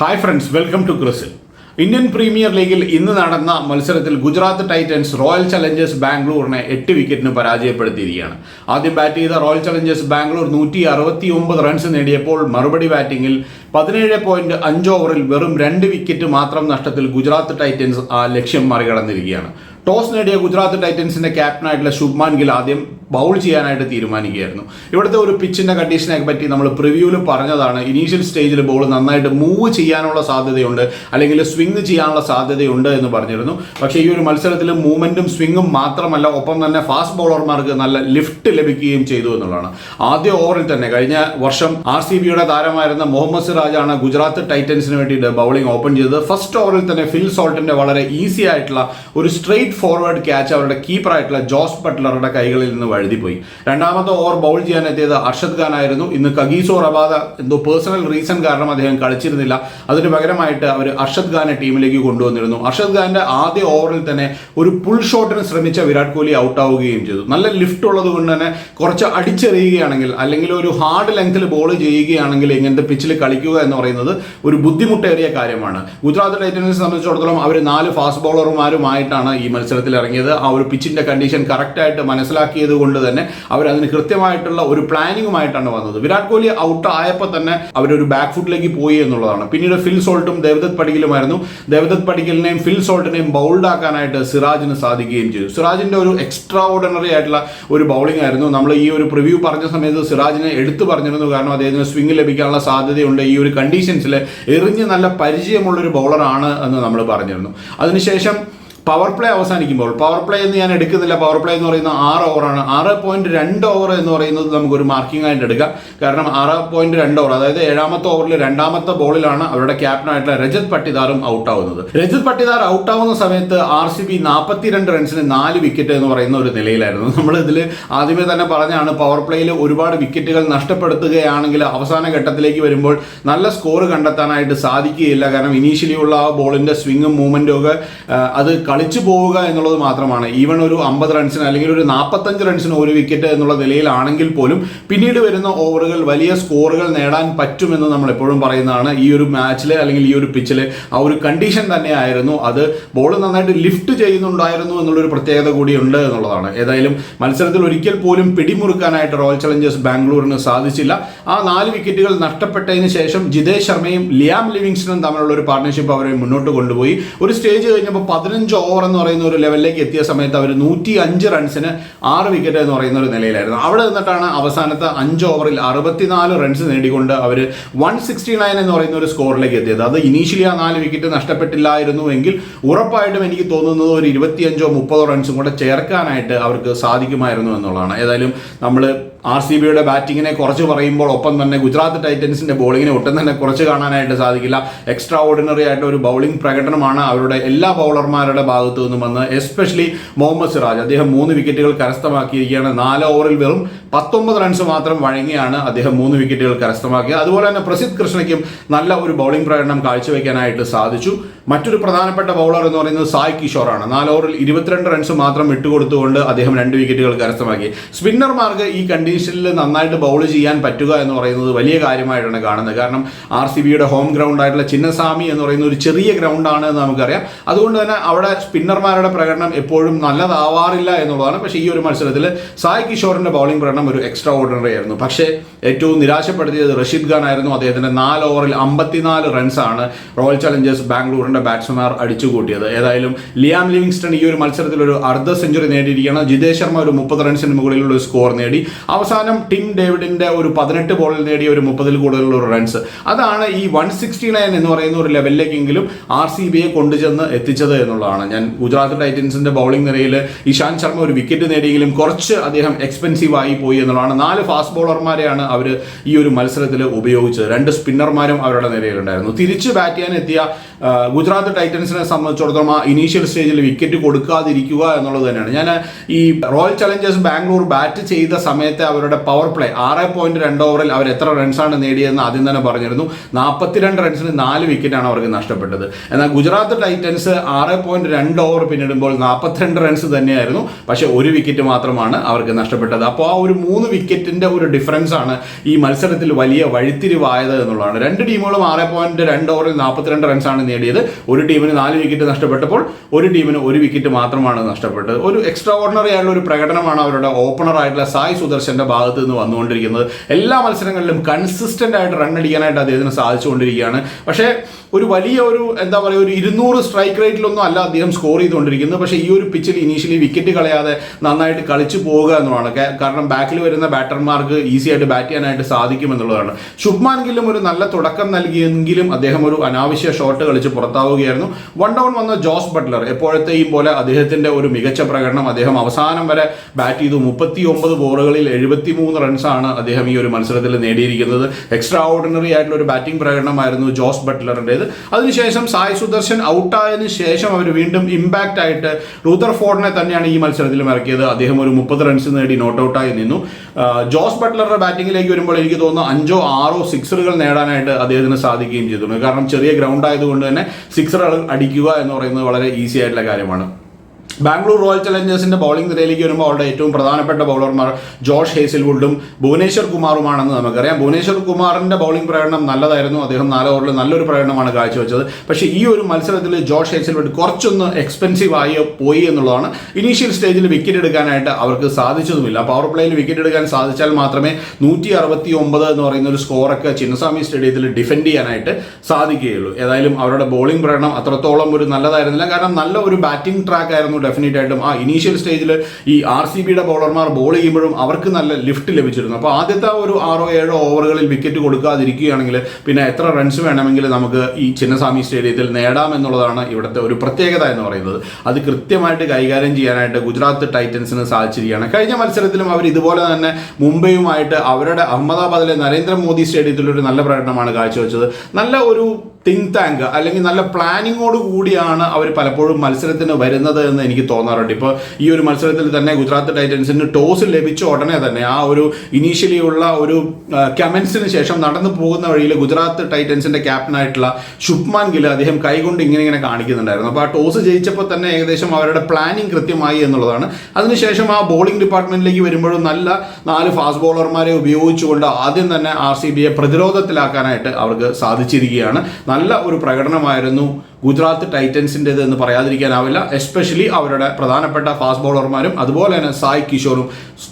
Hi friends welcome to ക്രിസിൽ Indian premier ലീഗിൽ ഇന്ന് നടന്ന മത്സരത്തിൽ ഗുജറാത്ത് ടൈറ്റൻസ് റോയൽ ചലഞ്ചേഴ്സ് ബാംഗ്ലൂരിനെ എട്ട് വിക്കറ്റിന് പരാജയപ്പെടുത്തിയിരിക്കുകയാണ്. ആദ്യം ബാറ്റ് ചെയ്ത റോയൽ ചലഞ്ചേഴ്സ് ബാംഗ്ലൂർ നൂറ്റി അറുപത്തി ഒമ്പത് റൺസ് നേടിയപ്പോൾ മറുപടി ബാറ്റിംഗിൽ പതിനേഴ് പോയിന്റ് അഞ്ച് ഓവറിൽ വെറും രണ്ട് വിക്കറ്റ് മാത്രം നഷ്ടത്തിൽ ഗുജറാത്ത് ടൈറ്റൻസ് ആ ലക്ഷ്യം മറികടന്നിരിക്കുകയാണ്. ടോസ് നേടിയ ഗുജറാത്ത് ടൈറ്റൻസിന്റെ ക്യാപ്റ്റനായിട്ടുള്ള ശുഭ്മാൻ ഗിൽ ആദ്യം ബൗൾ ചെയ്യാനായിട്ട് തീരുമാനിക്കുകയായിരുന്നു. ഇവിടുത്തെ ഒരു പിച്ചിന്റെ കണ്ടീഷനെ പറ്റി നമ്മൾ പ്രിവ്യൂവിൽ പറഞ്ഞതാണ്. ഇനീഷ്യൽ സ്റ്റേജിൽ ബോൾ നന്നായിട്ട് മൂവ് ചെയ്യാനുള്ള സാധ്യതയുണ്ട് അല്ലെങ്കിൽ സ്വിങ് ചെയ്യാനുള്ള സാധ്യതയുണ്ട് എന്ന് പറഞ്ഞിരുന്നു. പക്ഷേ ഈ ഒരു മത്സരത്തിൽ മൂവ്മെന്റും സ്വിങ്ങും മാത്രമല്ല ഒപ്പം തന്നെ ഫാസ്റ്റ് ബൗളർമാർക്ക് നല്ല ലിഫ്റ്റ് ലഭിക്കുകയും ചെയ്തു എന്നുള്ളതാണ്. ആദ്യ ഓവറിൽ തന്നെ കഴിഞ്ഞ വർഷം ആർ സി ബിയുടെ താരമായിരുന്ന മുഹമ്മദ് സിറാജാണ് ഗുജറാത്ത് ടൈറ്റൻസിന് വേണ്ടിയിട്ട് ബൗളിംഗ് ഓപ്പൺ ചെയ്തത്. ഫസ്റ്റ് ഓവറിൽ തന്നെ ഫിൽ സോൾട്ടിന്റെ വളരെ ഈസി ആയിട്ടുള്ള ഒരു സ്ട്രെയിറ്റ് ഫോർവേഡ് ക്യാച്ച് അവരുടെ കീപ്പറായിട്ടുള്ള ജോസ് ബട്ട്ലറുടെ കൈകളിൽ നിന്ന് വഴുതിപ്പോയി രണ്ടാമത്തെ ഓവർ ബൗൾ ചെയ്യാൻ എത്തിയത് അർഷദ് ഖാൻ ആയിരുന്നു ഇന്ന് കഗീസോ റബാദ എന്തോ പേഴ്സണൽ റീസൺ കാരണം അദ്ദേഹം കളിച്ചിരുന്നില്ല. അതിന് പകരമായിട്ട് അവർ അർഷദ് ഖാനെ ടീമിലേക്ക് കൊണ്ടുവന്നിരുന്നു. അർഷദ് ഖാന്റെ ആദ്യ ഓവറിൽ തന്നെ ഒരു പുൾ ഷോട്ടിന് ശ്രമിച്ച വിരാട് കോഹ്ലി ഔട്ട് ആവുകയും ചെയ്തു. നല്ല ലിഫ്റ്റ് ഉള്ളത് കൊണ്ട് തന്നെ കുറച്ച് അടിച്ചെറിയുകയാണെങ്കിൽ അല്ലെങ്കിൽ ഒരു ഹാർഡ് ലെങ്ത്തിൽ ബോൾ ചെയ്യുകയാണെങ്കിൽ ഇങ്ങനത്തെ പിച്ചിൽ കളിക്കുക എന്ന് പറയുന്നത് ഒരു ബുദ്ധിമുട്ടേറിയ കാര്യമാണ്. ഗുജറാത്ത് ടൈറ്റൻസിനെ സംബന്ധിച്ചിടത്തോളം അവർ നാല് ഫാസ്റ്റ് ബോളർമാരുമായിട്ടാണ് ഈ മത്സരത്തിൽ ഇറങ്ങിയത്. ആ ഒരു പിച്ചിന്റെ കണ്ടീഷൻ കറക്റ്റായിട്ട് മനസ്സിലാക്കിയത് തന്നെ അവർ അതിന് കൃത്യമായിട്ടുള്ള ഒരു പ്ലാനിങ്ങുമായിട്ടാണ് വന്നത്. വിരാട് കോഹ്ലി ഔട്ട് ആയപ്പോൾ തന്നെ അവരൊരു ബാക്ക് ഫുട്ടിലേക്ക് പോയി എന്നുള്ളതാണ്. പിന്നീട് ഫിൽ സോൾട്ടും ദേവദത്ത് പടിക്കലുമായിരുന്നു. ദേവദത്ത് പടിക്കലിനെയും ഫിൽ സോൾട്ടിനെയും ബൗൾഡ് ആക്കാനായിട്ട് സിറാജിന് സാധിക്കുകയും ചെയ്തു. സിറാജിന്റെ ഒരു എക്സ്ട്രാ ഓർഡിനറി ആയിട്ടുള്ള ഒരു ബൗളിംഗ് ആയിരുന്നു. നമ്മൾ ഈ ഒരു പ്രിവ്യൂ പറഞ്ഞ സമയത്ത് സിറാജിനെ എടുത്തു പറഞ്ഞിരുന്നു. കാരണം അദ്ദേഹത്തിന് സ്വിംഗ് ലഭിക്കാനുള്ള സാധ്യതയുണ്ട്. ഈ ഒരു കണ്ടീഷൻസിൽ എറിഞ്ഞ് നല്ല പരിചയമുള്ള ഒരു ബൗളറാണ് എന്ന് നമ്മൾ പറഞ്ഞിരുന്നു. അതിനുശേഷം പവർ പ്ലേ അവസാനിക്കുമ്പോൾ പവർ പ്ലേ എന്ന് ഞാൻ എടുക്കുന്നില്ല. പവർ പ്ലേ എന്ന് പറയുന്ന ആറ് ഓവറാണ് ആറ് പോയിന്റ് രണ്ട് ഓവർ എന്ന് പറയുന്നത് നമുക്കൊരു മാർക്കിംഗ് ആയിട്ട് എടുക്കാം. കാരണം ആറ് പോയിന്റ് രണ്ട് ഓവർ അതായത് ഏഴാമത്തെ ഓവറിൽ രണ്ടാമത്തെ ബോളിലാണ് അവരുടെ ക്യാപ്റ്റനായിട്ടുള്ള രജത് പട്ടിദാറും ഔട്ട് ആവുന്നത്. രജത് പട്ടിദാർ ഔട്ട് ആവുന്ന സമയത്ത് ആർ സി ബി നാൽപ്പത്തിരണ്ട് റൺസിന് നാല് വിക്കറ്റ് എന്ന് പറയുന്ന ഒരു നിലയിലായിരുന്നു. നമ്മൾ ഇതിൽ ആദ്യമേ തന്നെ പറഞ്ഞാണ് പവർ പ്ലേയിൽ ഒരുപാട് വിക്കറ്റുകൾ നഷ്ടപ്പെടുത്തുകയാണെങ്കിൽ അവസാന ഘട്ടത്തിലേക്ക് വരുമ്പോൾ നല്ല സ്കോർ കണ്ടെത്താനായിട്ട് സാധിക്കുകയില്ല. കാരണം ഇനീഷ്യലി ഉള്ള ആ ബോളിന്റെ സ്വിങ്ങും മൂവ്മെന്റും ഒക്കെ അത് അത് കളിച്ചു പോവുക എന്നുള്ളത് മാത്രമാണ്. ഈവൻ ഒരു അമ്പത് റൺസിന് അല്ലെങ്കിൽ ഒരു നാൽപ്പത്തഞ്ച് റൺസിന് ഒരു വിക്കറ്റ് എന്നുള്ള നിലയിലാണെങ്കിൽ പോലും പിന്നീട് വരുന്ന ഓവറുകൾ വലിയ സ്കോറുകൾ നേടാൻ പറ്റുമെന്ന് നമ്മൾ എപ്പോഴും പറയുന്നതാണ്. ഈ ഒരു മാച്ചിൽ അല്ലെങ്കിൽ ഈ ഒരു പിച്ചിൽ ആ ഒരു കണ്ടീഷൻ തന്നെയായിരുന്നു അത് ബോൾ നന്നായിട്ട് ലിഫ്റ്റ് ചെയ്യുന്നുണ്ടായിരുന്നു എന്നുള്ളൊരു പ്രത്യേകത കൂടിയുണ്ട് എന്നുള്ളതാണ്. ഏതായാലും മത്സരത്തിൽ ഒരിക്കൽ പോലും പിടിമുറുക്കാനായിട്ട് റോയൽ ചലഞ്ചേഴ്സ് ബാംഗ്ലൂരിന് സാധിച്ചില്ല. ആ നാല് വിക്കറ്റുകൾ നഷ്ടപ്പെട്ടതിന് ശേഷം ജിതേഷ് ശർമ്മയും ലിയാം ലിവിങ്സ്റ്റണും തമ്മിലുള്ള ഒരു പാർട്ട്ണർഷിപ്പ് അവരെ മുന്നോട്ട് കൊണ്ടുപോയി. ഒരു സ്റ്റേജ് കഴിഞ്ഞപ്പോൾ പതിനഞ്ച് ഓവർ എന്ന് പറയുന്ന ഒരു ലെവലിലേക്ക് എത്തിയ സമയത്ത് അവർ നൂറ്റി അഞ്ച് റൺസിന് ആറ് വിക്കറ്റ് എന്ന് പറയുന്ന ഒരു നിലയിലായിരുന്നു. അവിടെ നിന്നിട്ടാണ് അവസാനത്തെ അഞ്ച് ഓവറിൽ അറുപത്തിനാല് റൺസ് നേടിക്കൊണ്ട് അവർ വൺ സിക്സ്റ്റി നയൻ എന്ന് പറയുന്ന ഒരു സ്കോറിലേക്ക് എത്തിയത്. അത് ഇനീഷ്യലി ആ നാല് വിക്കറ്റ് നഷ്ടപ്പെട്ടില്ലായിരുന്നു എങ്കിൽ ഉറപ്പായിട്ടും എനിക്ക് തോന്നുന്നത് ഒരു ഇരുപത്തിയഞ്ചോ മുപ്പതോ റൺസും കൂടെ ചേർക്കാനായിട്ട് അവർക്ക് സാധിക്കുമായിരുന്നു എന്നുള്ളതാണ്. ഏതായാലും നമ്മൾ ആർ സി ബിയുടെ ബാറ്റിങ്ങിനെ കുറച്ച് പറയുമ്പോൾ ഒപ്പം തന്നെ ഗുജറാത്ത് ടൈറ്റൻസിന്റെ ബോളിങ്ങിനെ ഒട്ടും തന്നെ കുറച്ച് കാണാനായിട്ട് സാധിക്കില്ല. എക്സ്ട്രാ ഓർഡിനറി ആയിട്ട് ഒരു ബൗളിംഗ് പ്രകടനമാണ് അവരുടെ എല്ലാ ബൗളർമാരുടെ ഭാഗത്തു നിന്നും വന്ന് എസ്പെഷ്യലി മുഹമ്മദ് സിറാജ്. അദ്ദേഹം മൂന്ന് വിക്കറ്റുകൾ കരസ്ഥമാക്കിയിരിക്കുകയാണ്. നാല് ഓവറിൽ വെറും പത്തൊമ്പത് റൺസ് മാത്രം വഴങ്ങിയാണ് അദ്ദേഹം മൂന്ന് വിക്കറ്റുകൾ കരസ്ഥമാക്കിയത്. അതുപോലെ തന്നെ പ്രസിദ്ധ് കൃഷ്ണയ്ക്കും നല്ല ഒരു ബൗളിംഗ് പ്രകടനം കാഴ്ചവെക്കാനായിട്ട് സാധിച്ചു. മറ്റൊരു പ്രധാനപ്പെട്ട ബൗളർ എന്ന് പറയുന്നത് സായ് കിഷോറാണ്. നാല് ഓവറിൽ ഇരുപത്തിരണ്ട് റൺസ് മാത്രം വിട്ടുകൊടുത്തുകൊണ്ട് അദ്ദേഹം രണ്ട് വിക്കറ്റുകൾ കരസ്ഥമാക്കി. സ്പിന്നർമാർക്ക് ഈ കണ്ടീഷനിൽ നന്നായിട്ട് ബൗൾ ചെയ്യാൻ പറ്റുക എന്ന് പറയുന്നത് വലിയ കാര്യമായിട്ടാണ് കാണുന്നത്. കാരണം ആർ സി ബിയുടെ ഹോം ഗ്രൗണ്ട് ആയിട്ടുള്ള ചിന്നസ്വാമി എന്ന് പറയുന്ന ഒരു ചെറിയ ഗ്രൗണ്ടാണ് എന്ന് നമുക്കറിയാം. അതുകൊണ്ട് തന്നെ അവിടെ സ്പിന്നർമാരുടെ പ്രകടനം എപ്പോഴും നല്ലതാവാറില്ല എന്നുള്ളതാണ്. പക്ഷേ ഈ ഒരു മത്സരത്തിൽ സായ് കിഷോറിന്റെ ബൗളിംഗ് പ്രകടനം ഒരു എക്സ്ട്രാ ഓർഡിനറി ആയിരുന്നു. പക്ഷേ ഏറ്റവും നിരാശപ്പെടുത്തിയത് റഷീദ് ഖാൻ ആയിരുന്നു. അദ്ദേഹത്തിന്റെ നാല് ഓവറിൽ അമ്പത്തിനാല് റൺസാണ് റോയൽ ചലഞ്ചേഴ്സ് ബാംഗ്ലൂരിന്റെ ബാറ്റ്സ്മാർ അടിച്ചുകൂട്ടിയത് ഏതായാലും ലിയാം ലിവിങ്സ്റ്റൺ ഈ ഒരു മത്സരത്തിൽ ഒരു അർദ്ധ സെഞ്ചുറി നേടിയിരിക്കുകയാണ്. ജിതേഷ് ശർമ്മ ഒരു മുപ്പത് റൺസിന് മുകളിലുള്ള ഒരു സ്കോർ നേടി. അവസാനം ടിം ഡേവിഡിന്റെ ഒരു പതിനെട്ട് ബോളിൽ നേടിയ ഒരു മുപ്പതിൽ കൂടുതലുള്ള ഒരു റൺസ് അതാണ് ഈ വൺ സിക്സ്റ്റി നയൻ എന്ന് പറയുന്ന ഒരു ലെവലിലേക്കെങ്കിലും ആർ സി ബിയെ കൊണ്ടുചെന്ന് എത്തിച്ചത് എന്നുള്ളതാണ്. ഞാൻ ഗുജറാത്ത് ടൈറ്റൻസിന്റെ ബൗളിംഗ് നിരയിൽ ഇഷാന്ത് ശർമ്മ ഒരു വിക്കറ്റ് നേടിയെങ്കിലും കുറച്ച് അദ്ദേഹം എക്സ്പെൻസീവ് ആയി പോയി എന്നുള്ളതാണ്. നാല് ഫാസ്റ്റ് ബോളർമാരെയാണ് അവർ ഈ ഒരു മത്സരത്തിൽ ഉപയോഗിച്ചത്. രണ്ട് സ്പിന്നർമാരും അവരുടെ നിരയിലുണ്ടായിരുന്നു. തിരിച്ച് ബാറ്റ് ചെയ്യാൻ എത്തിയ ഗുജറാത്ത് ടൈറ്റൻസിനെ സംബന്ധിച്ചിടത്തോളം ആ ഇനീഷ്യൽ സ്റ്റേജിൽ വിക്കറ്റ് കൊടുക്കാതിരിക്കുക എന്നുള്ളത് തന്നെയാണ്. ഞാൻ ഈ റോയൽ ചലഞ്ചേഴ്സ് ബാംഗ്ലൂർ ബാറ്റ് ചെയ്ത സമയത്തെ അവരുടെ പവർ പ്ലേ ആറ് പോയിന്റ് രണ്ട് ഓവറിൽ അവർ എത്ര റൺസാണ് നേടിയതെന്ന് ആദ്യം തന്നെ പറഞ്ഞിരുന്നു. നാൽപ്പത്തിരണ്ട് റൺസിന് നാല് വിക്കറ്റാണ് അവർക്ക് നഷ്ടപ്പെട്ടത്. എന്നാൽ ഗുജറാത്ത് ടൈറ്റൻസ് ആറ് പോയിന്റ് രണ്ട് ഓവർ പിന്നിടുമ്പോൾ നാൽപ്പത്തിരണ്ട് റൺസ് തന്നെയായിരുന്നു. പക്ഷെ ഒരു വിക്കറ്റ് മാത്രമാണ് അവർക്ക് നഷ്ടപ്പെട്ടത്. അപ്പോൾ ആ ഒരു മൂന്ന് വിക്കറ്റിന്റെ ഒരു ഡിഫറൻസ് ആണ് ഈ മത്സരത്തിൽ വലിയ വഴിത്തിരിവായത് എന്നുള്ളതാണ്. രണ്ട് ടീമുകളും ആറ് പോയിന്റ് രണ്ട് ഓവറിൽ നാൽപ്പത്തിരണ്ട് റൺസാണ് നേടിയത്. ഒരു ടീമിന് നാല് വിക്കറ്റ് നഷ്ടപ്പെട്ടപ്പോൾ ഒരു ടീമിന് ഒരു വിക്കറ്റ് മാത്രമാണ് നഷ്ടപ്പെട്ടത്. ഒരു എക്സ്ട്രാ ഓർഡിനറി ആയിട്ടുള്ള ഒരു പ്രകടനമാണ് അവരുടെ ഓപ്പണർ ആയിട്ടുള്ള സായ് സുദർശന്റെ ഭാഗത്ത് നിന്ന് വന്നുകൊണ്ടിരിക്കുന്നത്. എല്ലാ മത്സരങ്ങളിലും കൺസിസ്റ്റന്റ് ആയിട്ട് റൺ അടിക്കാനായിട്ട് അദ്ദേഹത്തിന് സാധിച്ചുകൊണ്ടിരിക്കുകയാണ്. പക്ഷേ ഒരു വലിയ ഒരു എന്താ പറയുക ഒരു ഇരുന്നൂറ് സ്ട്രൈക്ക് റേറ്റിലൊന്നും അല്ല അദ്ദേഹം സ്കോർ ചെയ്തുകൊണ്ടിരിക്കുന്നത്. പക്ഷേ ഈ ഒരു പിച്ചിൽ ഇനീഷ്യലി വിക്കറ്റ് കളയാതെ നന്നായിട്ട് കളിച്ചു പോവുക എന്നുള്ളതാണ്. കാരണം ബാക്കിൽ വരുന്ന ബാറ്റർമാർക്ക് ഈസി ആയിട്ട് ബാറ്റ് ചെയ്യാനായിട്ട് സാധിക്കും എന്നുള്ളതാണ് ശുഭ്മാൻ ഗില്ലും ഒരു നല്ല തുടക്കം നൽകിയെങ്കിലും അദ്ദേഹം ഒരു അനാവശ്യ ഷോട്ട് കളിച്ച് പുറത്താവുകയായിരുന്നു വൺ ഡൗൺ വന്ന ജോസ് ബട്ട്ലർ. എപ്പോഴത്തെയും പോലെ അദ്ദേഹത്തിന്റെ ഒരു മികച്ച പ്രകടനം അദ്ദേഹം അവസാനം വരെ ബാറ്റ് ചെയ്തു. മുപ്പത്തി ഒമ്പത് ബോളുകളിൽ എഴുപത്തി മൂന്ന് റൺസാണ് അദ്ദേഹം ഈ ഒരു മത്സരത്തിൽ നേടിയിരിക്കുന്നത്. എക്സ്ട്രാ ഓർഡിനറി ആയിട്ടുള്ള ഒരു ബാറ്റിംഗ് പ്രകടനമായിരുന്നു ജോസ് ബട്ട്ലറിന്റെത് അതിനുശേഷം സായ് സുദർശൻ ഔട്ടായതിനു ശേഷം അവർ വീണ്ടും ഇമ്പാക്റ്റ് ആയിട്ട് റൂദർ ഫോർഡിനെ തന്നെയാണ് ഈ മത്സരത്തിൽ ഇറക്കിയത്. അദ്ദേഹം ഒരു മുപ്പത് റൺസ് നേടി നോട്ട് ഔട്ടായി നിന്നു. ജോസ് ബട്ട്ലറുടെ ബാറ്റിംഗിലേക്ക് വരുമ്പോൾ എനിക്ക് തോന്നുന്നു അഞ്ചോ ആറോ സിക്സറുകൾ നേടാനായിട്ട് അദ്ദേഹത്തിന് സാധിക്കുകയും ചെയ്തിട്ടുണ്ട് കാരണം ചെറിയ ഗ്രൗണ്ട് ആയതുകൊണ്ട് തന്നെ സിക്സറുകൾ അടിക്കുക എന്ന് പറയുന്നത് വളരെ ഈസി ആയിട്ടുള്ള കാര്യമാണ്. ബാംഗ്ലൂർ റോയൽ ചലഞ്ചേഴ്സിന്റെ ബൗളിംഗ് നിരയിലേക്ക് വരുമ്പോൾ അവരുടെ ഏറ്റവും പ്രധാനപ്പെട്ട ബൗളർമാർ ജോഷ് ഹേസിൽവുഡും ഭുവനേശ്വർ കുമാറുമാണെന്ന് നമുക്കറിയാം. ഭുവനേശ്വർ കുമാറിന്റെ ബൗളിംഗ് പ്രകടനം നല്ലതായിരുന്നു. അദ്ദേഹം നാല് ഓവറിൽ നല്ലൊരു പ്രകടനമാണ് കാഴ്ചവെച്ചത്. പക്ഷേ ഈ ഒരു മത്സരത്തിൽ ജോഷ് ഹേസിൽവുഡ് കുറച്ചൊന്ന് എക്സ്പെൻസീവ് ആയി പോയി എന്നുള്ളതാണ്. ഇനീഷ്യൽ സ്റ്റേജിൽ വിക്കറ്റ് എടുക്കാനായിട്ട് അവർക്ക് സാധിച്ചതുമില്ല. പവർ പ്ലേയിൽ വിക്കറ്റ് എടുക്കാൻ സാധിച്ചാൽ മാത്രമേ നൂറ്റി അറുപത്തി ഒമ്പത് എന്ന് പറയുന്ന ഒരു സ്കോറൊക്കെ ചിന്നസ്വാമി സ്റ്റേഡിയത്തിൽ ഡിഫെൻഡ് ചെയ്യാനായിട്ട് സാധിക്കുകയുള്ളൂ. ഏതായാലും അവരുടെ ബോളിംഗ് പ്രകടനം അത്രത്തോളം ഒരു നല്ലതായിരുന്നില്ല. കാരണം നല്ല ഒരു ബാറ്റിംഗ് ട്രാക്ക് ആയിരുന്നു ഡെഫിനറ്റ് ആയിട്ടും ആ ഇനീഷ്യൽ സ്റ്റേജിൽ ഈ ആർ സി ബിയുടെ ബൗളർമാർ ബോൾ ചെയ്യുമ്പോഴും അവർക്ക് നല്ല ലിഫ്റ്റ് ലഭിച്ചിരുന്നു. അപ്പോൾ ആദ്യത്തെ ഒരു ആറോ ഏഴോ ഓവറുകളിൽ വിക്കറ്റ് കൊടുക്കാതിരിക്കുകയാണെങ്കിൽ പിന്നെ എത്ര റൺസ് വേണമെങ്കിൽ നമുക്ക് ഈ ചിന്നസ്വാമി സ്റ്റേഡിയത്തിൽ നേടാം എന്നുള്ളതാണ് ഇവിടുത്തെ ഒരു പ്രത്യേകത എന്ന് പറയുന്നത്. അത് കൃത്യമായിട്ട് കൈകാര്യം ചെയ്യാനായിട്ട് ഗുജറാത്ത് ടൈറ്റൻസിന് സാധിച്ചിരിക്കുകയാണ്. കഴിഞ്ഞ മത്സരത്തിലും അവർ ഇതുപോലെ തന്നെ മുംബൈയുമായിട്ട് അവരുടെ അഹമ്മദാബാദിലെ നരേന്ദ്രമോദി സ്റ്റേഡിയത്തിൽ ഒരു നല്ല പ്രകടനമാണ് കാഴ്ചവെച്ചത്. നല്ല ഒരു തിങ്ക് ടാങ്ക് അല്ലെങ്കിൽ നല്ല പ്ലാനിങ്ങോട് കൂടിയാണ് അവർ പലപ്പോഴും മത്സരത്തിന് വരുന്നത് എന്ന് എനിക്ക് തോന്നാറുണ്ട്. ഇപ്പോൾ ഈ ഒരു മത്സരത്തിൽ തന്നെ ഗുജറാത്ത് ടൈറ്റൻസിന് ടോസ് ലഭിച്ച ഉടനെ തന്നെ ആ ഒരു ഇനീഷ്യലി ഉള്ള ഒരു കമൻസിന് ശേഷം നടന്നു പോകുന്ന വഴിയിൽ ഗുജറാത്ത് ടൈറ്റൻസിന്റെ ക്യാപ്റ്റനായിട്ടുള്ള ശുഭ്മാൻ ഗിൽ അദ്ദേഹം കൈകൊണ്ട് ഇങ്ങനെ ഇങ്ങനെ കാണിക്കുന്നുണ്ടായിരുന്നു. അപ്പോൾ ആ ടോസ് ജയിച്ചപ്പോൾ തന്നെ ഏകദേശം അവരുടെ പ്ലാനിങ് കൃത്യമായി എന്നുള്ളതാണ്. അതിനുശേഷം ആ ബോളിംഗ് ഡിപ്പാർട്ട്മെന്റിലേക്ക് വരുമ്പോഴും നല്ല നാല് ഫാസ്റ്റ് ബോളർമാരെ ഉപയോഗിച്ചുകൊണ്ട് ആദ്യം തന്നെ ആർ സി ബിയെ പ്രതിരോധത്തിലാക്കാനായിട്ട് അവർക്ക് സാധിച്ചിരിക്കുകയാണ്. നല്ല ഒരു പ്രകടനമായിരുന്നു ഗുജറാത്ത് ടൈറ്റൻസിന്റെ എന്ന് പറയാതിരിക്കാനാവില്ല. എസ്പെഷ്യലി അവരുടെ പ്രധാനപ്പെട്ട ഫാസ്റ്റ് ബോളർമാരും അതുപോലെ തന്നെ സായ് കിഷോറും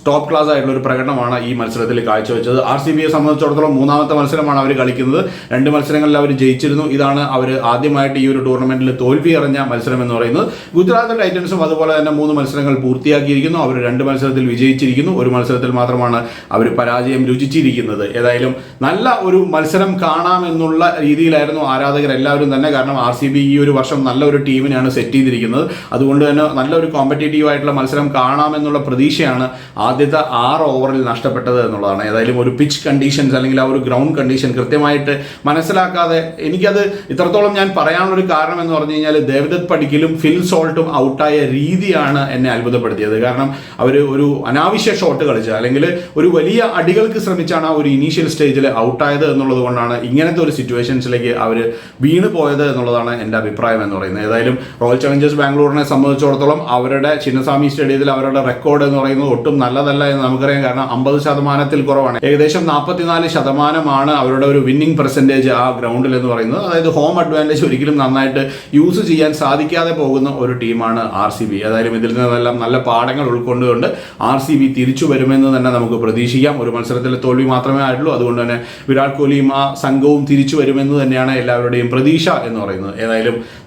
ടോപ്പ് ക്ലാസ് ആയിട്ടുള്ള ഒരു പ്രകടനമാണ് ഈ മത്സരത്തിൽ കാഴ്ചവെച്ചത്. ആർ സി ബിയെ സംബന്ധിച്ചിടത്തോളം മൂന്നാമത്തെ മത്സരമാണ് അവർ കളിക്കുന്നത്. രണ്ട് മത്സരങ്ങളിൽ അവർ ജയിച്ചിരുന്നു. ഇതാണ് അവർ ആദ്യമായിട്ട് ഈ ഒരു ടൂർണമെന്റിൽ തോൽവി എറിഞ്ഞ മത്സരം എന്ന് പറയുന്നത്. ഗുജറാത്ത് ടൈറ്റൻസും അതുപോലെ തന്നെ മൂന്ന് മത്സരങ്ങൾ പൂർത്തിയാക്കിയിരിക്കുന്നു. അവർ രണ്ട് മത്സരത്തിൽ വിജയിച്ചിരിക്കുന്നു. ഒരു മത്സരത്തിൽ മാത്രമാണ് അവർ പരാജയം രുചിച്ചിരിക്കുന്നത്. ഏതായാലും നല്ല ഒരു മത്സരം കാണാമെന്നുള്ള രീതിയിലായിരുന്നു ആരാധകർ എല്ലാവരും തന്നെ. കാരണം ആർ സി ബി ഈ ഒരു വർഷം നല്ല ഒരു ടീമിനെയാണ് സെറ്റ് ചെയ്തിരിക്കുന്നത്. അതുകൊണ്ട് തന്നെ നല്ലൊരു കോമ്പറ്റേറ്റീവ് ആയിട്ടുള്ള മത്സരം കാണാമെന്നുള്ള പ്രതീക്ഷയാണ് ആദ്യത്തെ ആറ് ഓവറിൽ നഷ്ടപ്പെട്ടത് എന്നുള്ളതാണ്. ഏതായാലും ഒരു പിച്ച് കണ്ടീഷൻസ് അല്ലെങ്കിൽ ആ ഒരു ഗ്രൗണ്ട് കണ്ടീഷൻ കൃത്യമായിട്ട് മനസ്സിലാക്കാതെ എനിക്കത് ഇത്രത്തോളം ഞാൻ പറയാനുള്ളൊരു കാരണം എന്ന് പറഞ്ഞു കഴിഞ്ഞാൽ ദേവദത്ത് പടിക്കലും ഫിൽ സോൾട്ടും ഔട്ടായ രീതിയാണ് എന്നെ അത്ഭുതപ്പെടുത്തിയത്. കാരണം അവർ ഒരു അനാവശ്യ ഷോട്ട് കളിച്ചത് അല്ലെങ്കിൽ ഒരു വലിയ അടികൾക്ക് ശ്രമിച്ചാണ് ആ ഒരു ഇനീഷ്യൽ സ്റ്റേജിൽ ഔട്ടായത് എന്നുള്ളത് കൊണ്ടാണ് ഇങ്ങനത്തെ ഒരു സിറ്റുവേഷൻസിലേക്ക് അവർ വീണ് പോയത് എന്നുള്ളതാണ് എന്റെ അഭിപ്രായം എന്ന് പറയുന്നത്. ഏതായാലും റോയൽ ചലഞ്ചേഴ്സ് ബാംഗ്ലൂരിനെ സംബന്ധിച്ചിടത്തോളം അവരുടെ ചിന്നസ്വാമി സ്റ്റേഡിയത്തിൽ അവരുടെ റെക്കോർഡ് എന്ന് പറയുന്നത് ഒട്ടും നല്ലതല്ല എന്ന് നമുക്കറിയാം. കാരണം അമ്പത് ശതമാനത്തിൽ കുറവാണ്. ഏകദേശം നാൽപ്പത്തിനാല് ശതമാനമാണ് അവരുടെ ഒരു വിന്നിംഗ് പെർസെന്റേജ് ആ ഗ്രൗണ്ടിൽ എന്ന് പറയുന്നത്. അതായത് ഹോം അഡ്വാന്റേജ് ഒരിക്കലും നന്നായിട്ട് യൂസ് ചെയ്യാൻ സാധിക്കാതെ പോകുന്ന ഒരു ടീമാണ് ആർ സി ബി ഏതായാലും ഇതിൽ നിന്നെല്ലാം നല്ല പാഠങ്ങൾ ഉൾക്കൊണ്ടുകൊണ്ട് ആർ സി ബി തിരിച്ചു വരുമെന്ന് തന്നെ നമുക്ക് പ്രതീക്ഷിക്കാം. ഒരു മത്സരത്തിലെ തോൽവി മാത്രമേ ആയിട്ടുള്ളൂ. അതുകൊണ്ട് തന്നെ വിരാട് കോഹ്ലിയും ആ സംഘവും തിരിച്ചു വരുമെന്ന് തന്നെയാണ് എല്ലാവരുടെയും പ്രതീക്ഷ എന്ന് പറയുന്നത്. ഏതായാലും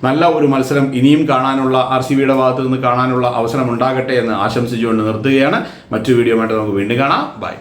നല്ല ഒരു മത്സരം ഇനിയും കാണാനുള്ള ആർ സി ബിയുടെ ഭാഗത്ത് നിന്ന് കാണാനുള്ള അവസരം ഉണ്ടാകട്ടെ എന്ന് ആശംസിച്ചുകൊണ്ട് നിർത്തുകയാണ്. മറ്റു വീഡിയോ നമുക്ക് വീണ്ടും കാണാം. ബൈ